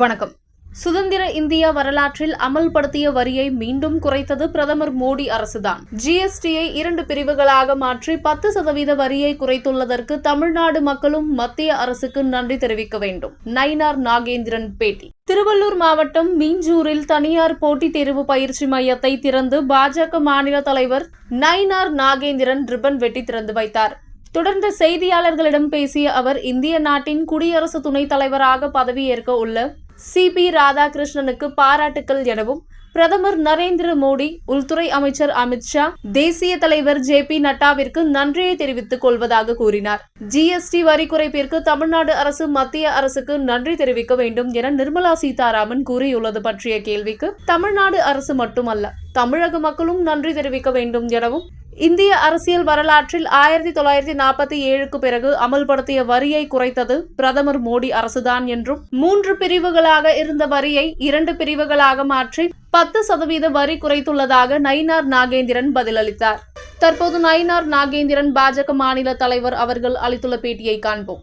வணக்கம். சுதந்திர இந்தியா வரலாற்றில் அமல்படுத்திய வரியை மீண்டும் குறைத்தது பிரதமர் மோடி அரசுதான். ஜிஎஸ்டியை இரண்டு பிரிவுகளாக மாற்றி பத்து சதவீத வரியை குறைத்துள்ளதற்கு தமிழ்நாடு மக்களும் மத்திய அரசுக்கு நன்றி தெரிவிக்க வேண்டும். நயினார் நாகேந்திரன் பேட்டி. திருவள்ளூர் மாவட்டம் மீஞ்சூரில் தனியார் போட்டித் தேர்வு பயிற்சி மையத்தை திறந்து பாஜக மாநில தலைவர் நயினார் நாகேந்திரன் ரிப்பன் வெட்டி திறந்து வைத்தார். தொடர்ந்து செய்தியாளர்களிடம் பேசிய அவர் இந்திய நாட்டின் குடியரசு துணைத் தலைவராக பதவியேற்க உள்ள சி பி ராதாகிருஷ்ணனுக்கு பாராட்டுக்கள் எனவும் பிரதமர் நரேந்திர மோடி உள்துறை அமைச்சர் அமித்ஷா தேசிய தலைவர் ஜே பி நட்டாவிற்கு நன்றியை தெரிவித்துக் கொள்வதாக கூறினார். ஜிஎஸ்டி வரி குறைப்பிற்கு தமிழ்நாடு அரசு மத்திய அரசுக்கு நன்றி தெரிவிக்க வேண்டும் என நிர்மலா சீதாராமன் கூறியுள்ளது பற்றிய கேள்விக்கு தமிழ்நாடு அரசு மட்டுமல்ல தமிழக மக்களும் நன்றி தெரிவிக்க வேண்டும் எனவும் இந்திய அரசியல் வரலாற்றில் ஆயிரத்தி தொள்ளாயிரத்தி நாற்பத்தி ஏழுக்கு பிறகு அமல்படுத்திய வரியை குறைத்தது பிரதமர் மோடி அரசுதான் என்றும் மூன்று பிரிவுகளாக இருந்த வரியை இரண்டு பிரிவுகளாக மாற்றி பத்து சதவீத வரி குறைத்துள்ளதாக நயினார் நாகேந்திரன் பதிலளித்தார். தற்போது நயினார் நாகேந்திரன் பாஜக மாநில தலைவர் அவர்கள் அளித்துள்ள பேட்டியை காண்போம்.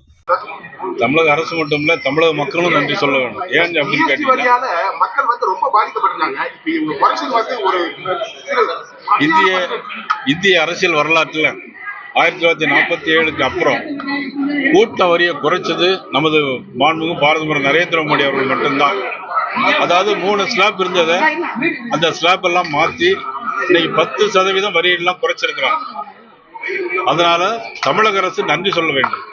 தமிழக அரசு மட்டும் இல்ல தமிழக மக்களும் நன்றி சொல்ல வேண்டும். ஏன் அப்படின்னு கேட்டீங்கன்னா மக்கள் வந்து ரொம்ப பாதிக்கப்பட்டிருக்காங்க. இந்திய இந்திய அரசியல் வரலாற்றில் ஆயிரத்தி தொள்ளாயிரத்தி நாற்பத்தி ஏழுக்கு அப்புறம் கூட்ட வரியை குறைச்சது நமது மாண்புமிகு பாரத நரேந்திர மோடி அவர்கள் மட்டும்தான். அதாவது மூணு ஸ்லாப் இருந்ததை அந்த ஸ்லாப் எல்லாம் மாற்றி இன்னைக்கு பத்து சதவீதம் வரியெல்லாம் குறைச்சிருக்கிறாங்க. அதனால தமிழக அரசு நன்றி சொல்ல வேண்டும்.